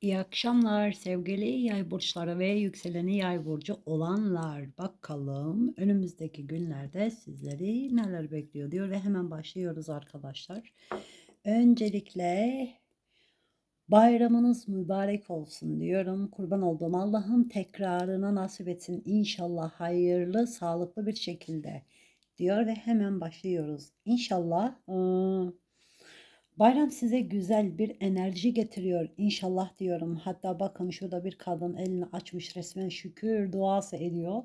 İyi akşamlar sevgili yay burçları ve yükseleni yay burcu olanlar. Bakalım önümüzdeki günlerde sizleri neler bekliyor diyor ve hemen başlıyoruz arkadaşlar. Öncelikle bayramınız mübarek olsun diyorum. Kurban olduğum Allah'ım tekrarına nasip etsin inşallah hayırlı, sağlıklı bir şekilde diyor ve hemen başlıyoruz. İnşallah ıı, Bayram size güzel bir enerji getiriyor inşallah diyorum. Hatta bakın şurada bir kadın elini açmış resmen şükür duası ediyor.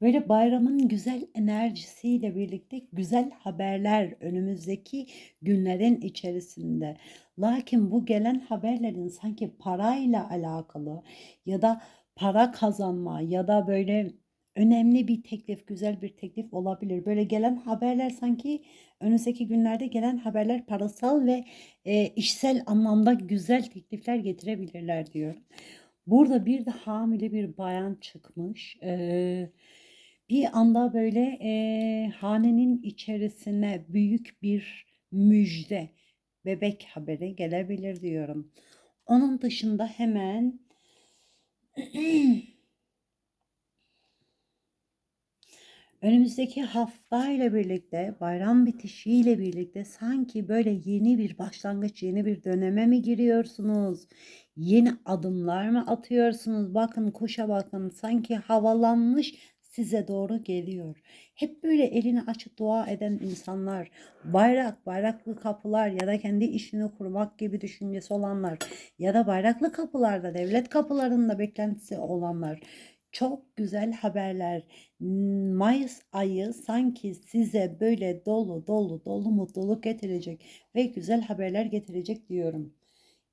Böyle bayramın güzel enerjisiyle birlikte güzel haberler önümüzdeki günlerin içerisinde. Lakin bu gelen haberlerin sanki parayla alakalı ya da para kazanma ya da böyle önemli bir teklif, güzel bir teklif olabilir. Böyle gelen haberler sanki önümüzdeki günlerde gelen haberler parasal ve e, işsel anlamda güzel teklifler getirebilirler diyor. Burada bir de hamile bir bayan çıkmış. Ee, bir anda böyle e, hanenin içerisine büyük bir müjde, bebek haberi gelebilir diyorum. Onun dışında hemen Önümüzdeki hafta ile birlikte, bayram bitişiyle birlikte sanki böyle yeni bir başlangıç, yeni bir döneme mi giriyorsunuz? Yeni adımlar mı atıyorsunuz? Bakın kuşa bakın sanki havalanmış size doğru geliyor. Hep böyle elini açıp dua eden insanlar, bayrak, bayraklı kapılar ya da kendi işini kurmak gibi düşüncesi olanlar ya da bayraklı kapılarda, devlet kapılarında beklentisi olanlar çok güzel haberler. Mayıs ayı sanki size böyle dolu dolu dolu mutluluk getirecek ve güzel haberler getirecek diyorum.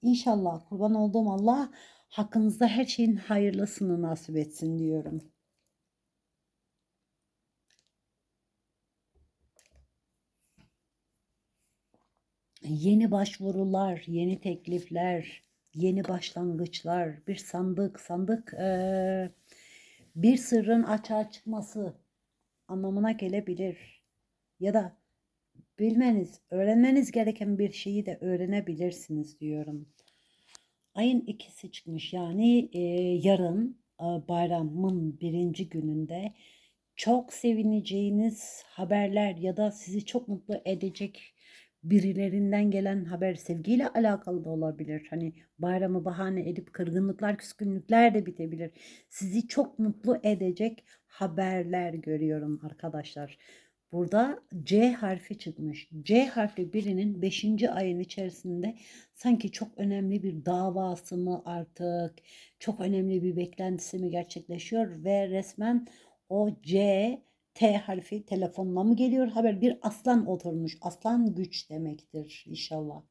İnşallah kurban olduğum Allah hakkınızda her şeyin hayırlısını nasip etsin diyorum. Yeni başvurular, yeni teklifler, yeni başlangıçlar, bir sandık, sandık ee, bir sırrın açığa çıkması anlamına gelebilir. Ya da bilmeniz, öğrenmeniz gereken bir şeyi de öğrenebilirsiniz diyorum. Ayın ikisi çıkmış yani e, yarın e, bayramın birinci gününde çok sevineceğiniz haberler ya da sizi çok mutlu edecek birilerinden gelen haber sevgiyle alakalı da olabilir. Hani bayramı bahane edip kırgınlıklar, küskünlükler de bitebilir. Sizi çok mutlu edecek haberler görüyorum arkadaşlar. Burada C harfi çıkmış. C harfi birinin 5. ayın içerisinde sanki çok önemli bir davası mı artık, çok önemli bir beklentisi mi gerçekleşiyor ve resmen o C T harfi telefonla mı geliyor haber? Bir aslan oturmuş. Aslan güç demektir inşallah.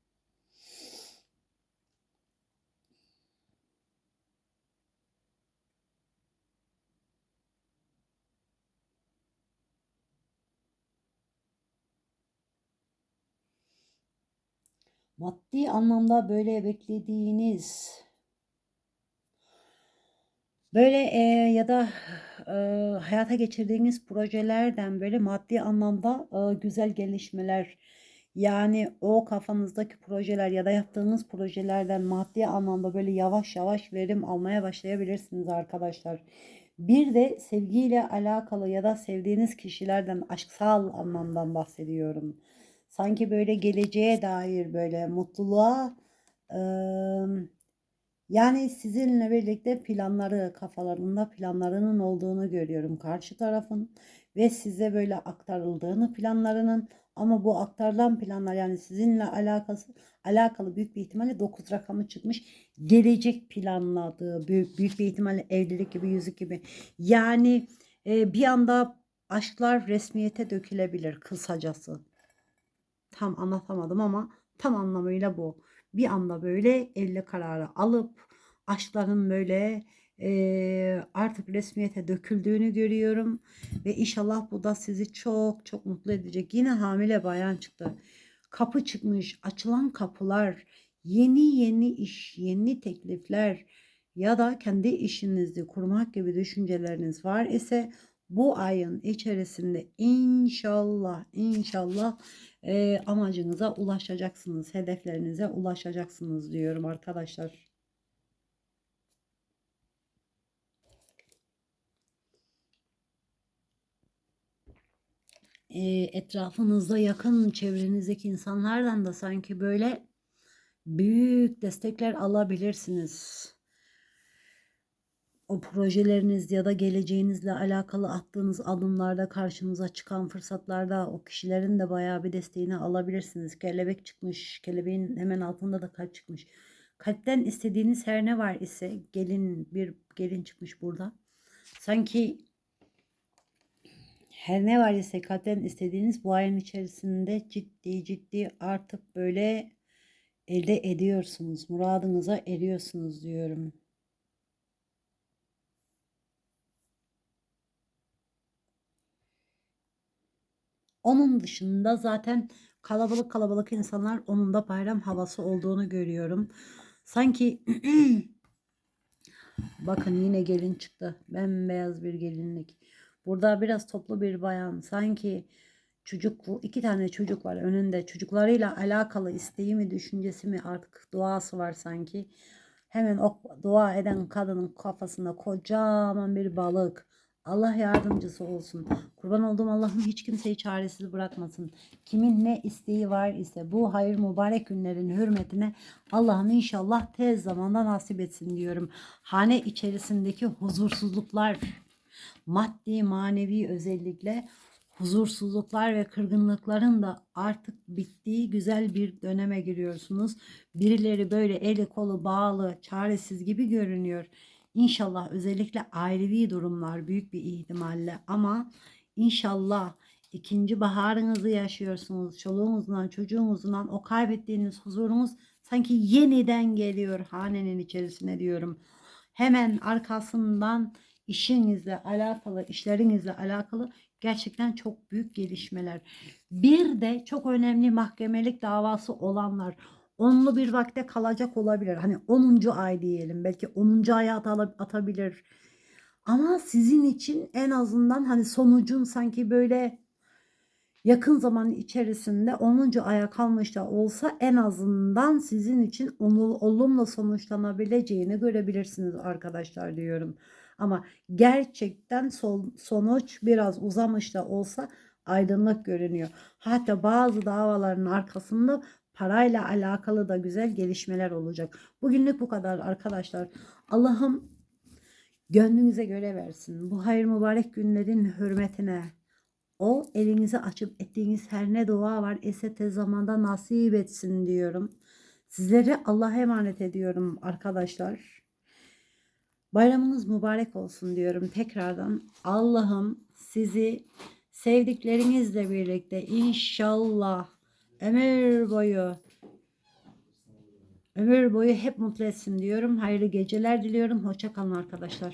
Maddi anlamda böyle beklediğiniz Böyle e, ya da e, hayata geçirdiğiniz projelerden böyle maddi anlamda e, güzel gelişmeler yani o kafanızdaki projeler ya da yaptığınız projelerden maddi anlamda böyle yavaş yavaş verim almaya başlayabilirsiniz arkadaşlar. Bir de sevgiyle alakalı ya da sevdiğiniz kişilerden aşksal anlamdan bahsediyorum. Sanki böyle geleceğe dair böyle mutluluğa ıı, yani sizinle birlikte planları, kafalarında planlarının olduğunu görüyorum karşı tarafın ve size böyle aktarıldığını planlarının ama bu aktarılan planlar yani sizinle alakası alakalı büyük bir ihtimalle 9 rakamı çıkmış. Gelecek planladığı büyük, büyük bir ihtimalle evlilik gibi yüzük gibi. Yani e, bir anda aşklar resmiyete dökülebilir kısacası. Tam anlatamadım ama tam anlamıyla bu bir anda böyle elle kararı alıp aşkların böyle e, artık resmiyete döküldüğünü görüyorum. Ve inşallah bu da sizi çok çok mutlu edecek. Yine hamile bayan çıktı. Kapı çıkmış, açılan kapılar, yeni yeni iş, yeni teklifler ya da kendi işinizi kurmak gibi düşünceleriniz var ise bu ayın içerisinde inşallah inşallah e, amacınıza ulaşacaksınız. Hedeflerinize ulaşacaksınız diyorum arkadaşlar. E, etrafınızda yakın çevrenizdeki insanlardan da sanki böyle büyük destekler alabilirsiniz. O projeleriniz ya da geleceğinizle alakalı attığınız adımlarda karşınıza çıkan fırsatlarda o kişilerin de bayağı bir desteğini alabilirsiniz. Kelebek çıkmış, kelebeğin hemen altında da kalp çıkmış. Kalpten istediğiniz her ne var ise gelin bir gelin çıkmış burada. Sanki her ne var ise kalpten istediğiniz bu ayın içerisinde ciddi ciddi artık böyle elde ediyorsunuz. Muradınıza eriyorsunuz diyorum. Onun dışında zaten kalabalık kalabalık insanlar onun da bayram havası olduğunu görüyorum. Sanki bakın yine gelin çıktı. Bembeyaz bir gelinlik. Burada biraz toplu bir bayan. Sanki çocuk iki tane çocuk var önünde. Çocuklarıyla alakalı isteği mi düşüncesi mi artık duası var sanki. Hemen o dua eden kadının kafasında kocaman bir balık. Allah yardımcısı olsun. Kurban olduğum Allah'ım hiç kimseyi çaresiz bırakmasın. Kimin ne isteği var ise bu hayır mübarek günlerin hürmetine Allah'ım inşallah tez zamanda nasip etsin diyorum. Hane içerisindeki huzursuzluklar, maddi manevi özellikle huzursuzluklar ve kırgınlıkların da artık bittiği güzel bir döneme giriyorsunuz. Birileri böyle eli kolu bağlı, çaresiz gibi görünüyor. İnşallah özellikle ailevi durumlar büyük bir ihtimalle ama inşallah ikinci baharınızı yaşıyorsunuz. Çoluğunuzdan, çocuğunuzdan o kaybettiğiniz huzurunuz sanki yeniden geliyor hanenin içerisine diyorum. Hemen arkasından işinizle alakalı, işlerinizle alakalı gerçekten çok büyük gelişmeler. Bir de çok önemli mahkemelik davası olanlar onlu bir vakte kalacak olabilir. Hani 10. ay diyelim. Belki 10. aya at- atabilir. Ama sizin için en azından hani sonucun sanki böyle yakın zaman içerisinde 10. aya kalmış da olsa en azından sizin için olumlu sonuçlanabileceğini görebilirsiniz arkadaşlar diyorum. Ama gerçekten son, sonuç biraz uzamış da olsa aydınlık görünüyor. Hatta bazı davaların arkasında parayla alakalı da güzel gelişmeler olacak. Bugünlük bu kadar arkadaşlar. Allah'ım gönlünüze göre versin. Bu hayır mübarek günlerin hürmetine o elinizi açıp ettiğiniz her ne dua var ise tez zamanda nasip etsin diyorum. Sizleri Allah'a emanet ediyorum arkadaşlar. Bayramınız mübarek olsun diyorum tekrardan. Allah'ım sizi sevdiklerinizle birlikte inşallah ömür boyu ömür boyu hep mutlu etsin diyorum. Hayırlı geceler diliyorum. Hoşça kalın arkadaşlar.